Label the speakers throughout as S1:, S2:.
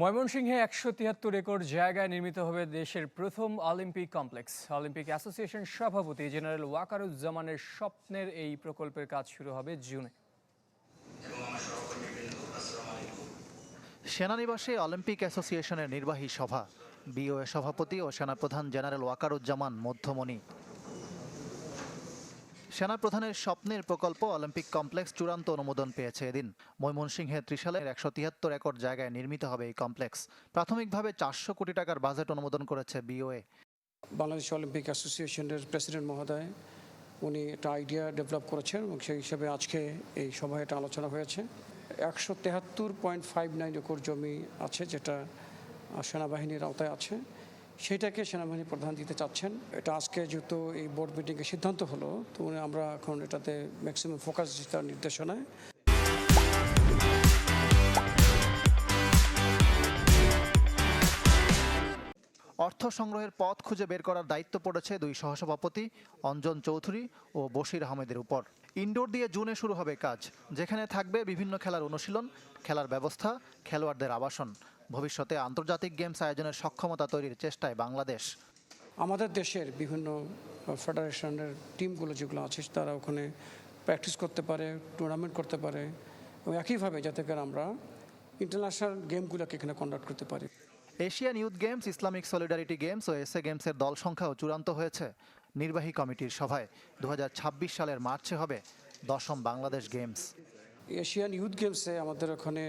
S1: ময়মনসিংহে একশো তিয়াত্তর একর জায়গায় নির্মিত হবে দেশের প্রথম অলিম্পিক কমপ্লেক্স। অলিম্পিক অ্যাসোসিয়েশন সভাপতি জেনারেল ওয়াকারুজ্জামানের স্বপ্নের এই প্রকল্পের কাজ শুরু হবে জুনে।
S2: সেনানিবাসে অলিম্পিক অ্যাসোসিয়েশনের নির্বাহী সভা। বিওএ সভাপতি ও সেনাপ্রধান জেনারেল ওয়াকারুজ্জামান মধ্যমণি। সেনাপ্রধানের স্বপ্নের প্রকল্প অলিম্পিক কমপ্লেক্স চূড়ান্ত অনুমোদন পেয়েছে এদিন। ময়মনসিংহে ত্রিশালের একশো তিয়াত্তর একর জায়গায় নির্মিত হবে এই কমপ্লেক্স। প্রাথমিকভাবে চারশো কোটি টাকার বাজেট অনুমোদন করেছে বিওএ।
S3: বাংলাদেশ অলিম্পিক অ্যাসোসিয়েশনের প্রেসিডেন্ট মহোদয়, উনি একটা আইডিয়া ডেভেলপ করেছেন এবং সেই হিসাবে আজকে এই সভায় এটা আলোচনা হয়েছে। একশো তেহাত্তর পয়েন্ট ফাইভ নাইন একর জমি আছে যেটা সেনাবাহিনীর আওতায় আছে। সেটাকে সেনাবাহিনী প্রধান দিতে চাচ্ছেন। এটা আজকে যেহেতু এই বোর্ড মিটিংয়ে সিদ্ধান্ত হলো, তো আমরা এখন এটাতে ম্যাক্সিমাম ফোকাস তার নির্দেশনায়।
S2: অর্থ সংগ্রহের পথ খুঁজে বের করার দায়িত্ব পড়েছে দুই সহসভাপতি, অঞ্জন চৌধুরী ও বশির আহমেদের উপর। ইনডোর দিয়ে জুনে শুরু হবে কাজ, যেখানে থাকবে বিভিন্ন খেলার অনুশীলন, খেলার ব্যবস্থা, খেলোয়াড়দের আবাসন। ভবিষ্যতে আন্তর্জাতিক গেমস আয়োজনের সক্ষমতা তৈরির চেষ্টায় বাংলাদেশ।
S3: আমাদের দেশের বিভিন্ন ফেডারেশনের টিমগুলো যেগুলো আছে তারা ওখানে প্র্যাকটিস করতে পারে টুর্নামেন্ট করতে পারে এবং একইভাবে যাতে করে আমরা ইন্টারন্যাশনাল গেমগুলোকে এখানে কন্ডাক্ট করতে পারি।
S2: Asian youth games Islamic solidarity games ও এসএ গেমসের দল সংখ্যাও চূড়ান্ত হয়েছে। নির্বাহী কমিটির সভায় দু হাজার ছাব্বিশ সালের মার্চে হবে দশম বাংলাদেশ গেমস।
S3: এশিয়ান ইউথ গেমসে আমাদের ওখানে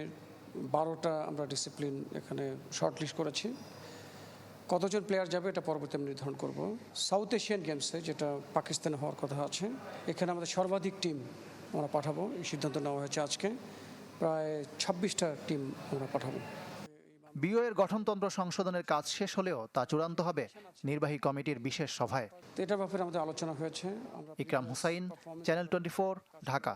S3: বারোটা আমরা ডিসিপ্লিন এখানে শর্ট লিস্ট করেছি। কতজন প্লেয়ার যাবে এটা পরবর্তী আমি নির্ধারণ করব। সাউথ এশিয়ান গেমসে যেটা পাকিস্তানে হওয়ার কথা আছে এখানে আমাদের সর্বাধিক টিম আমরা পাঠাবো এই সিদ্ধান্ত নেওয়া হয়েছে আজকে। প্রায় ছাব্বিশটা টিম আমরা পাঠাবো।
S2: বিওএর গঠনতন্ত্র সংশোধনের কাজ শেষ হলেও তা চূড়ান্ত হবে নির্বাহী কমিটির বিশেষ সভায়।
S3: এটার ব্যাপারে আমাদের আলোচনা হয়েছে।
S2: Ikram Hussain channel twenty Dhaka